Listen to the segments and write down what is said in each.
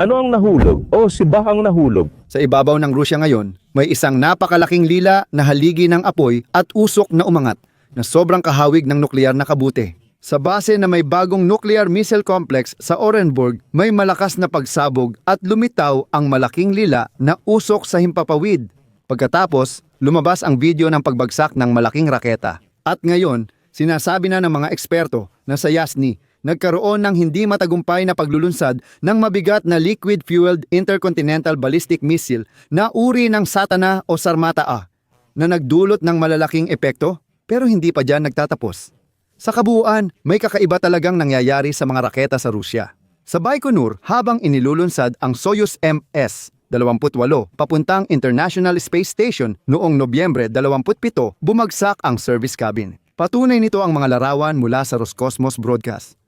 Ano ang nahulog? O si Bahang nahulog? Sa ibabaw ng Rusya ngayon, may isang napakalaking lila na haligi ng apoy at usok na umangat na sobrang kahawig ng nuklear na kabute. Sa base na may bagong nuclear missile complex sa Orenburg, may malakas na pagsabog at lumitaw ang malaking lila na usok sa himpapawid. Pagkatapos, lumabas ang video ng pagbagsak ng malaking raketa. At ngayon, sinasabi na ng mga eksperto na sa Yasni, nagkaroon ng hindi matagumpay na paglulunsad ng mabigat na liquid-fueled intercontinental ballistic missile na uri ng Satana o Sarmata A na nagdulot ng malalaking epekto pero hindi pa dyan nagtatapos. Sa kabuuan, may kakaiba talagang nangyayari sa mga raketa sa Rusya. Sa Baikonur, habang inilulunsad ang Soyuz MS-28 papuntang International Space Station noong Nobyembre 27, bumagsak ang service cabin. Patunay nito ang mga larawan mula sa Roscosmos broadcast.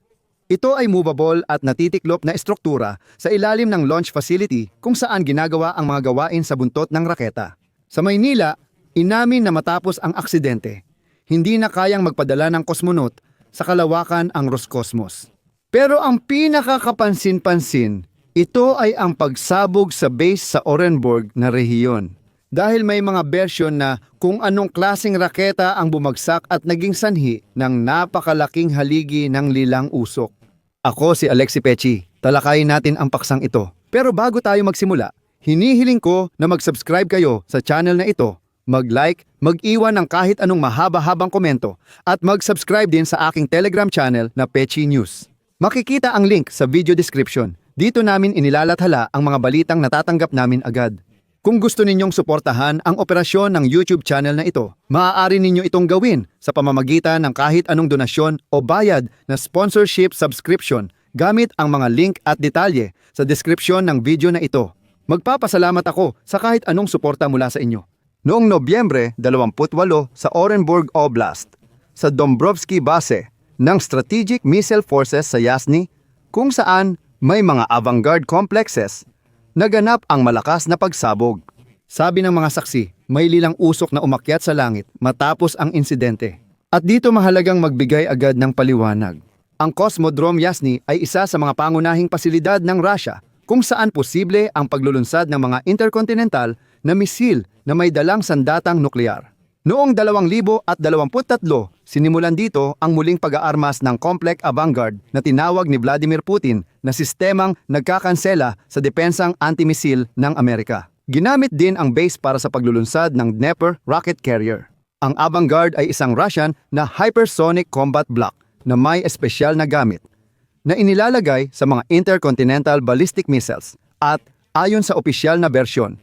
Ito ay movable at natitiklop na estruktura sa ilalim ng launch facility kung saan ginagawa ang mga gawain sa buntot ng raketa. Sa Maynila, inamin na matapos ang aksidente, hindi na kayang magpadala ng kosmonot sa kalawakan ang Roscosmos. Pero ang pinakakapansin-pansin, ito ay ang pagsabog sa base sa Orenburg na rehiyon. Dahil may mga bersyon na kung anong klasing raketa ang bumagsak at naging sanhi ng napakalaking haligi ng lilang usok. Ako si Alexi Pechi. Talakayin natin ang paksang ito. Pero bago tayo magsimula, hinihiling ko na mag-subscribe kayo sa channel na ito, mag-like, mag-iwan ng kahit anong mahaba-habang komento, at mag-subscribe din sa aking Telegram channel na Pechi News. Makikita ang link sa video description. Dito namin inilalathala ang mga balitang natatanggap namin agad. Kung gusto ninyong suportahan ang operasyon ng YouTube channel na ito, maaari ninyo itong gawin sa pamamagitan ng kahit anong donasyon o bayad na sponsorship subscription gamit ang mga link at detalye sa description ng video na ito. Magpapasalamat ako sa kahit anong suporta mula sa inyo. Noong Nobyembre 28 sa Orenburg Oblast, sa Dombrovsky Base ng Strategic Missile Forces sa Yasny, kung saan may mga avant-garde complexes naganap ang malakas na pagsabog. Sabi ng mga saksi, may lilang usok na umakyat sa langit matapos ang insidente. At dito mahalagang magbigay agad ng paliwanag. Ang Cosmodrome Yasny ay isa sa mga pangunahing pasilidad ng Russia kung saan posible ang paglulunsad ng mga intercontinental na misil na may dalang sandatang nuklear. Noong 2023, sinimulan dito ang muling pag-aarmas ng Complex Avangard na tinawag ni Vladimir Putin na sistemang nagkakansela sa depensang antimisil ng Amerika. Ginamit din ang base para sa paglulunsad ng Dnepr rocket carrier. Ang Avangard ay isang Russian na hypersonic combat block na may espesyal na gamit na inilalagay sa mga intercontinental ballistic missiles at ayon sa opisyal na bersyon,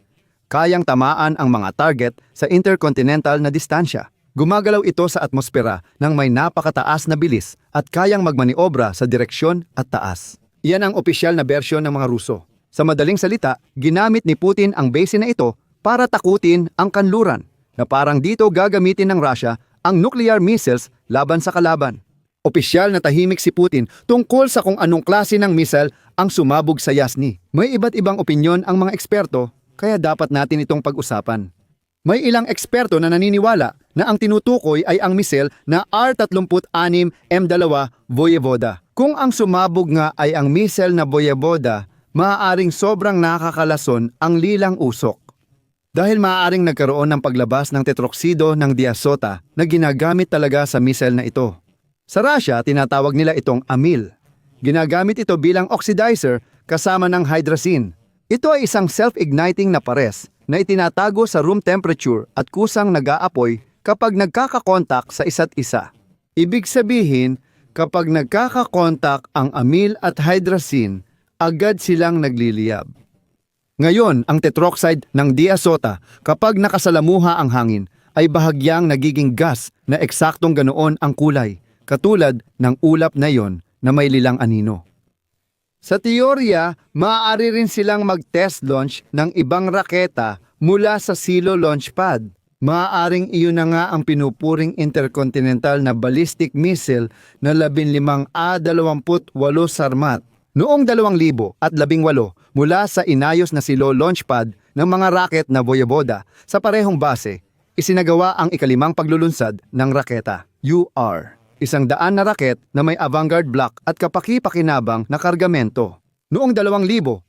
kayang tamaan ang mga target sa intercontinental na distansya. Gumagalaw ito sa atmosfera ng may napakataas na bilis at kayang magmaniobra sa direksyon at taas. Iyan ang opisyal na bersyon ng mga Ruso. Sa madaling salita, ginamit ni Putin ang base na ito para takutin ang kanluran na parang dito gagamitin ng Russia ang nuclear missiles laban sa kalaban. Opisyal na tahimik si Putin tungkol sa kung anong klase ng missile ang sumabog sa Yasni. May iba't ibang opinyon ang mga eksperto kaya dapat natin itong pag-usapan. May ilang eksperto na naniniwala na ang tinutukoy ay ang misil na R-36 M2 Voyevoda. Kung ang sumabog nga ay ang misil na Voyevoda, maaaring sobrang nakakalason ang lilang usok. Dahil maaaring nagkaroon ng paglabas ng tetroksido ng diasota na ginagamit talaga sa misil na ito. Sa Russia, tinatawag nila itong amil. Ginagamit ito bilang oxidizer kasama ng hydrazine. Ito ay isang self-igniting na pares na itinatago sa room temperature at kusang nag-aapoy kapag nagkakakontak sa isa't isa. Ibig sabihin, kapag nagkakakontak ang amil at hydrazine, agad silang nagliliyab. Ngayon, ang tetroxide ng diasota kapag nakasalamuha ang hangin ay bahagyang nagiging gas na eksaktong ganoon ang kulay, katulad ng ulap na yon na may lilang anino. Sa teorya, maaari rin silang mag-test launch ng ibang raketa mula sa Silo launch pad. Maaaring iyon na nga ang pinupuring intercontinental na ballistic missile na 15 A-28 Sarmat. Noong 2018 mula sa inayos na Silo launch pad ng mga rocket na Voyevoda sa parehong base, isinagawa ang ikalimang paglulunsad ng raketa, UR isang daan na raket na may avant-garde block at kapaki-pakinabang na kargamento. Noong 2022,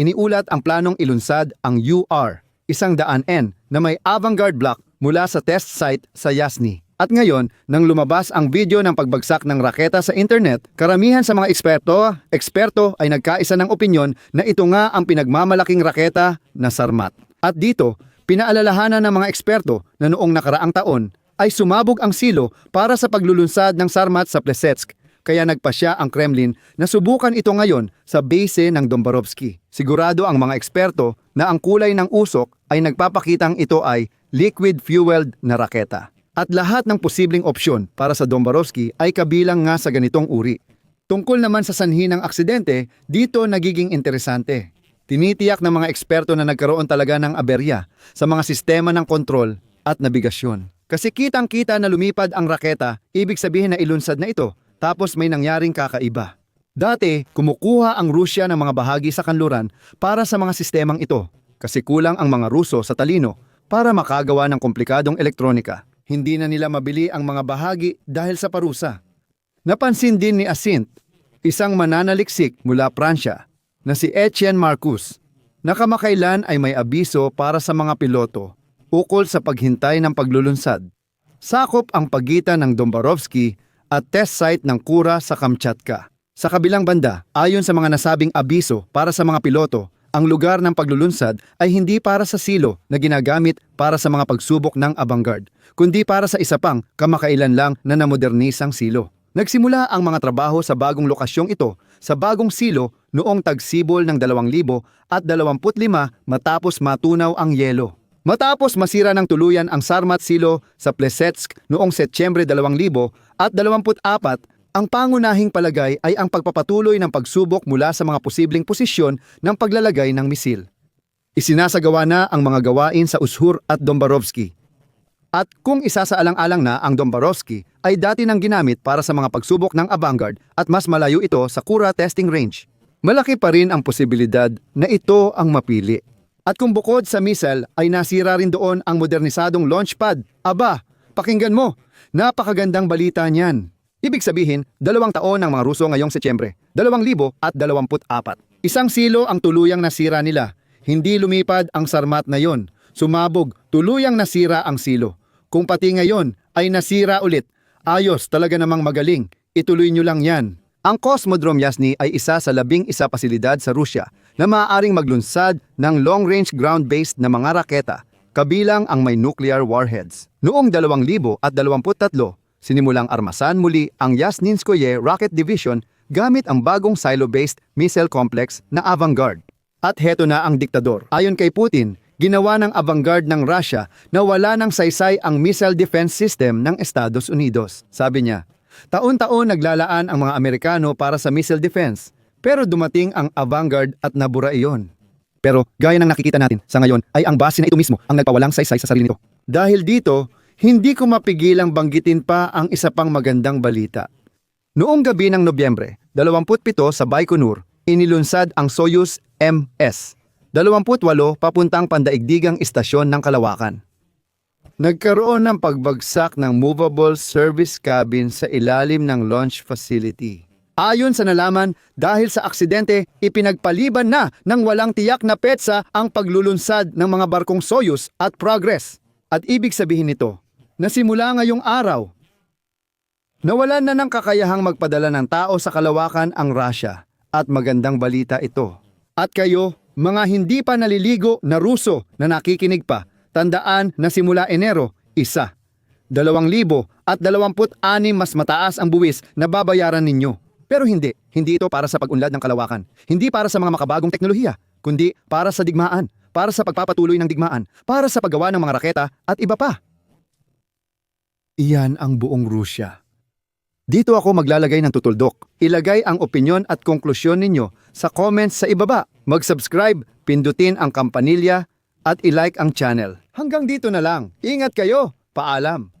iniulat ang planong ilunsad ang UR, isang daan N na may avant-garde block mula sa test site sa Yasni. At ngayon, nang lumabas ang video ng pagbagsak ng raketa sa internet, karamihan sa mga eksperto, eksperto ay nagkaisa ng opinyon na ito nga ang pinagmamalaking raketa na Sarmat. At dito, pinaalalahanan ng mga eksperto na noong nakaraang taon ay sumabog ang silo para sa paglulunsad ng Sarmat sa Plesetsk kaya nagpasya ang Kremlin na subukan ito ngayon sa base ng Dombarovsky. Sigurado ang mga eksperto na ang kulay ng usok ay nagpapakitang ito ay liquid-fueled na raketa. At lahat ng posibleng opsyon para sa Dombarovsky ay kabilang nga sa ganitong uri. Tungkol naman sa sanhi ng aksidente, dito nagiging interesante. Tinitiyak ng mga eksperto na nagkaroon talaga ng aberya sa mga sistema ng kontrol at nabigasyon. Kasi kitang-kita na lumipad ang raketa, ibig sabihin na ilunsad na ito, tapos may nangyaring kakaiba. Dati, kumukuha ang Rusya ng mga bahagi sa kanluran para sa mga sistemang ito, kasi kulang ang mga Ruso sa talino para makagawa ng komplikadong elektronika. Hindi na nila mabili ang mga bahagi dahil sa parusa. Napansin din ni Asint, isang mananaliksik mula Pransya, na si Etienne Marcus, na kamakailan ay may abiso para sa mga piloto ukol sa paghintay ng paglulunsad. Sakop ang pagitan ng Dombarovsky at test site ng Kura sa Kamchatka. Sa kabilang banda, ayon sa mga nasabing abiso para sa mga piloto, ang lugar ng paglulunsad ay hindi para sa silo na ginagamit para sa mga pagsubok ng avant-garde, kundi para sa isa pang kamakailan lang na namodernisang silo. Nagsimula ang mga trabaho sa bagong lokasyong ito sa bagong silo noong tagsibol ng 2000 at 25 matapos matunaw ang yelo. Matapos masira ng tuluyan ang Sarmat Silo sa Plesetsk noong Setyembre 2000 at 24, ang pangunahing palagay ay ang pagpapatuloy ng pagsubok mula sa mga posibleng posisyon ng paglalagay ng misil. Isinasagawa na ang mga gawain sa Ushur at Dombarovsky. At kung isasaalang-alang na ang Dombarovsky ay dati nang ginamit para sa mga pagsubok ng avant-garde at mas malayo ito sa Kura testing range. Malaki pa rin ang posibilidad na ito ang mapili. At kung bukod sa missile ay nasira rin doon ang modernisadong launch pad, aba, pakinggan mo, napakagandang balita niyan. Ibig sabihin, dalawang taon ng mga Ruso ngayong Setyembre, 2024. Isang silo ang tuluyang nasira nila. Hindi lumipad ang sarmat na yon. Sumabog, tuluyang nasira ang silo. Kung pati ngayon ay nasira ulit, ayos talaga namang magaling. Ituloy nyo lang yan. Ang Cosmodrome Yasny ay isa sa labing isa pasilidad sa Rusya na maaaring maglunsad ng long-range ground-based na mga raketa, kabilang ang may nuclear warheads. Noong 2023, sinimulang armasan muli ang Yasninskoye Rocket Division gamit ang bagong silo-based missile complex na Avangard. At heto na ang diktador. Ayon kay Putin, ginawa ng Avangard ng Russia na wala ng saysay ang missile defense system ng Estados Unidos. Sabi niya, taon-taon naglalaan ang mga Amerikano para sa missile defense, pero dumating ang Avangard at nabura iyon. Pero gaya ng nakikita natin sa ngayon ay ang base na ito mismo ang nagpawalang saysay sa sarili nito. Dahil dito, hindi ko mapigilang banggitin pa ang isa pang magandang balita. Noong gabi ng Nobyembre, 27 sa Baikonur, inilunsad ang Soyuz MS. 28 papuntang pandaigdigang istasyon ng Kalawakan. Nagkaroon ng pagbagsak ng movable service cabin sa ilalim ng launch facility. Ayon sa nalaman, dahil sa aksidente, ipinagpaliban na ng walang tiyak na petsa ang paglulunsad ng mga barkong Soyuz at Progress. At ibig sabihin nito, na simula ngayong araw, nawalan na ng kakayahang magpadala ng tao sa kalawakan ang Russia. At magandang balita ito. At kayo, mga hindi pa naliligo na Ruso na nakikinig pa, tandaan na simula Enero, isa. Dalawang libo at dalawamput anim mas mataas ang buwis na babayaran ninyo. Pero hindi, hindi ito para sa pag-unlad ng kalawakan. Hindi para sa mga makabagong teknolohiya, kundi para sa digmaan, para sa pagpapatuloy ng digmaan, para sa paggawa ng mga raketa at iba pa. Iyan ang buong Rusya. Dito ako maglalagay ng tutuldok. Ilagay ang opinyon at konklusyon ninyo sa comments sa ibaba. Mag-subscribe, pindutin ang kampanilya, at ilike ang channel. Hanggang dito na lang. Ingat kayo. Paalam.